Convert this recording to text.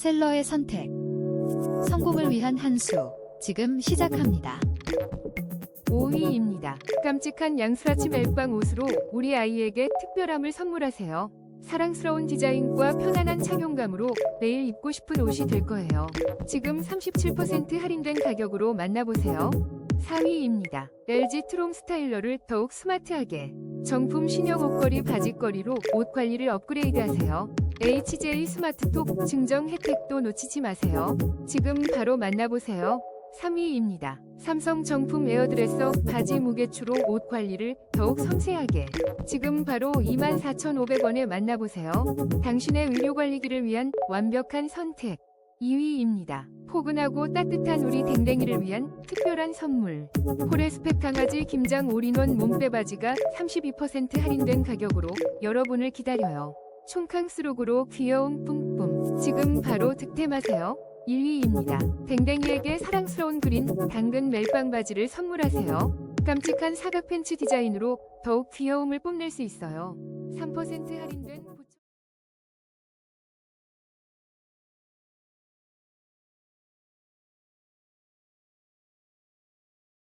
셀러의 선택. 성공을 위한 한 수. 지금 시작합니다. 5위입니다. 깜찍한 양스라치 멜빵 옷으로 우리 아이에게 특별함을 선물하세요. 사랑스러운 디자인과 편안한 착용감으로 매일 입고 싶은 옷이 될 거예요. 지금 37% 할인된 가격으로 만나보세요. 4위입니다. LG 트롬 스타일러를 더욱 스마트하게 정품 신형 옷걸이 바지걸이로 옷 관리를 업그레이드하세요. HJ 스마트톡 증정 혜택도 놓치지 마세요. 지금 바로 만나보세요. 3위입니다. 삼성 정품 에어드레서 바지 무게추로 옷 관리를 더욱 섬세하게 지금 바로 24,500원에 만나보세요. 당신의 의료 관리기를 위한 완벽한 선택 2위입니다. 포근하고 따뜻한 우리 댕댕이를 위한 특별한 선물 포레스펙 강아지 김장 올인원 몸빼 바지가 32% 할인된 가격으로 여러분을 기다려요. 총캉스룩으로 귀여움 뿜뿜 지금 바로 득템하세요. 1위입니다. 댕댕이에게 사랑스러운 그린 당근 멜빵 바지를 선물하세요. 깜찍한 사각 팬츠 디자인으로 더욱 귀여움을 뽐낼 수 있어요. 3% 할인된